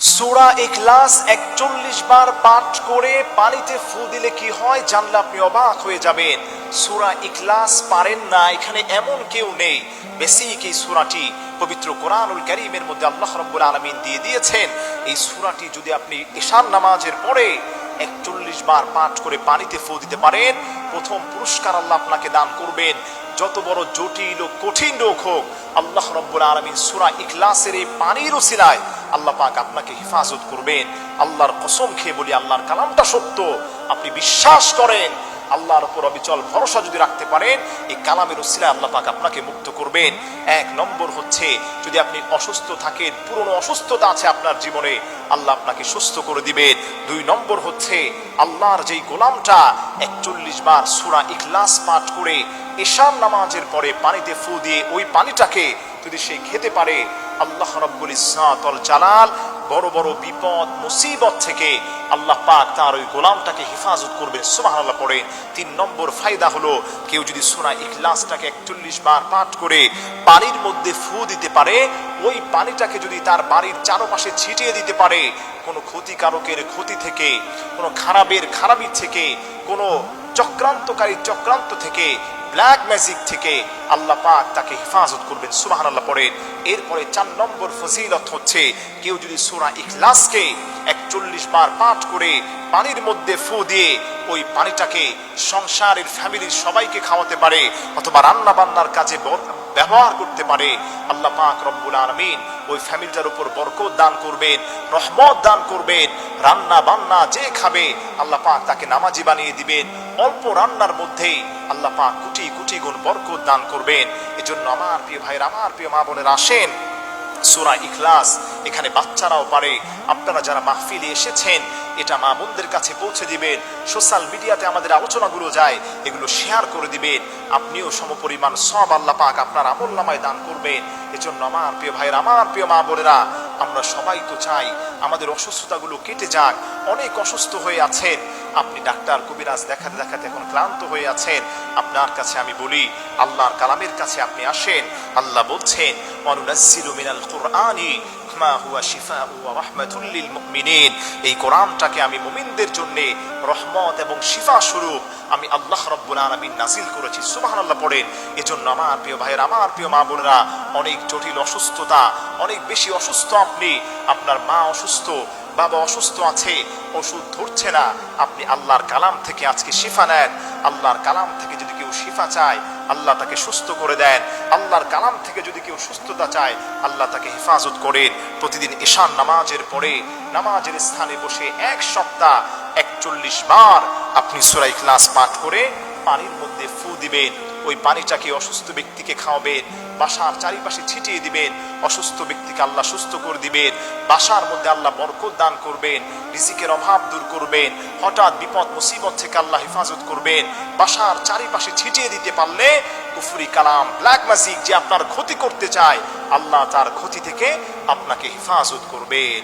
সুরা ইখলাস একচল্লিশ বার পাঠ করে পানিতে ফু দিলে কি হয় জানলে আপনি অবাক হয়ে যাবেন। সুরা ইখলাস পারেন না, এখানে এমন কেউ নেই। বেসিক এই সুরাটি পবিত্র কোরআনুল করিমের মধ্যে আল্লাহ রব্বুল আলমিন দিয়ে দিয়েছেন। এই সুরাটি যদি আপনি ঈশান নামাজের পরে একচল্লিশ বার পাঠ করে পানিতে ফু দিতে পারেন। প্রথম পুরস্কার আল্লাহ আপনাকে দান করবেন। যত বড় জটিল ও কঠিন রোগ হোক, আল্লাহ রব্বুল আলমিন সুরা ইখলাসের এই পানির ওসিলায় আল্লাহ পাক আপনাকে হেফাজত করবেন। আল্লাহর কসম খেয়ে বলি, আল্লাহর কালামটা সত্য। আপনি বিশ্বাস করেন আল্লাহর উপর অবিচল ভরসা যদি রাখতে পারেন, এই কালামের উসিলায় আল্লাহ পাক আপনাকে মুক্ত করবেন। এক নম্বর হচ্ছে, যদি আপনি অসুস্থ থাকেন, পুরনো অসুস্থতা আছে আপনার জীবনে, আল্লাহ আপনাকে সুস্থ করে দিবেন। দুই নম্বর হচ্ছে, আল্লাহর যেই গোলামটা, একচল্লিশ বার সুরা ইখলাস পাঠ করে এশান নামাজের পরে পানিতে ফু দিয়ে ওই পানিটাকে যদি সে খেতে পারে, আল্লাহ রব্বুল ইসাতল জালাল বড় বড় বিপদ, মুসিবত থেকে আল্লাহ পাক তার ওই গোলামটাকে হেফাজত করবে সুবহানাল্লাহ পড়ে তিন নম্বর ফায়দা হলো, কেউ যদি সোনা ইখলাসটাকে একচল্লিশ বার পাঠ করে পানির মধ্যে ফু দিতে পারে, ওই পানিটাকে যদি তার বাড়ির চারপাশে ছিটিয়ে দিতে পারে, কোনো ক্ষতিকারকের ক্ষতি থেকে, কোনো খারাপের খারাপি থেকে, কোনো চক্রান্তকারী চক্রান্ত থেকে ব্ল্যাক ম্যাজিক থেকে আল্লাহ পাক তাকে হেফাজত করবেন সুবাহান আল্লাহ পড়েন এরপরে চার নম্বর ফজিলত হচ্ছে, কেউ যদি সোনা ইখলাসকে একচল্লিশ বার পাঠ করে পানির মধ্যে ফু দিয়ে ওই পানিটাকে সংসারের ফ্যামিলির সবাইকে খাওয়াতে পারে অথবা রান্না বান্নার কাজে ব্যবহার করতে পারে, আল্লাহ পাক রব্বুল আলমিন ওই ফ্যামিলিটার উপর বরকত দান করবেন, রহমত দান করবেন রান্না বান্না যে খাবে, আল্লাহ পাক তাকে নামাজি বানিয়ে দিবেন। অল্প রান্নার মধ্যেই আল্লাহ পাক কোটি কোটি গুণ বরকত দান করবেন। এজন্য আমার প্রিয় ভাইয়ের, আমার প্রিয় মা বোনের, আসেন। সুরা ইখলাস, এখানে বাচ্চারাও পারে। আপনারা যারা মাহফিলে এসেছেন, এটা মা বোনদের কাছে পৌঁছে দিবেন। সোশ্যাল মিডিয়াতে আমাদের আলোচনাগুলো যায়, এগুলো শেয়ার করে দিবেন। আপনিও সমপরিমাণ সব আল্লাহ পাক আপনার আমল নামায় দান করবেন। এজন্য আমার প্রিয় ভাইয়ের, আমার প্রিয় মা বোনেরা আমরা সবাই তো চাই আমাদের অসুস্থতাগুলো কেটে যাক। অনেক অসুস্থ হয়ে আছেন। আপনি ডাক্তার কবিরাজ দেখাতে দেখাতে এখন ক্লান্ত হয়ে আছেন। আপনার কাছে আমি বলি, আল্লাহর কালামের কাছে আপনি আসেন। আল্লাহ বলছেন অনুনাসিলু মিনাল কুরআনি হুয়া শিফাউ ওয়া রাহমাতুল লিল মুমিনিন। এই কোরআনটাকে আমি মুমিনদের জন্য রহমত এবং শিফা স্বরূপ আমি আল্লাহ রব্বুল আলামিন নাজিল করেছি। সুবহানাল্লাহ পড়েন। এজন্য আমার প্রিয় ভাইয়ের, আমার প্রিয় মা বোনেরা অনেক জটিল অসুস্থতা, অনেক বেশি অসুস্থ আপনি, আপনার মা অসুস্থ, বাবা অসুস্থ আছে, ওষুধ ধরছে না, আপনি আল্লাহর কালাম থেকে আজকে শিফা নেন, আল্লাহর কালাম থেকে যদি কেউ শিফা চায়, আল্লাহ তাকে সুস্থ করে দেন, আল্লাহর কালাম থেকে যদি কেউ সুস্থতা চায়, আল্লাহ তাকে হেফাজত করেন। প্রতিদিন ঈশান নামাজের পরে, নামাজের স্থানে বসে এক সপ্তাহ, একচল্লিশ বার আপনি সুরাই ক্লাস পাঠ করে পানির মধ্যে ফু দিবেন। ওই পানিটাকে অসুস্থ ব্যক্তিকে খাওয়াবেন, বাসার চারিপাশে ছিটিয়ে দিবেন, অসুস্থ ব্যক্তিকে আল্লাহ সুস্থ করে দিবেন, বাসার মধ্যে আল্লাহ বরকত দান করবেন, রিজিকের অভাব দূর করবেন, হঠাৎ বিপদ, মুসিবত থেকে আল্লাহ হেফাজত করবেন, বাসার চারিপাশে ছিটিয়ে দিতে পারলে কুফরি কালাম, ব্ল্যাক ম্যাজিক যে আপনার ক্ষতি করতে চায়, আল্লাহ তার ক্ষতি থেকে আপনাকে হেফাজত করবেন।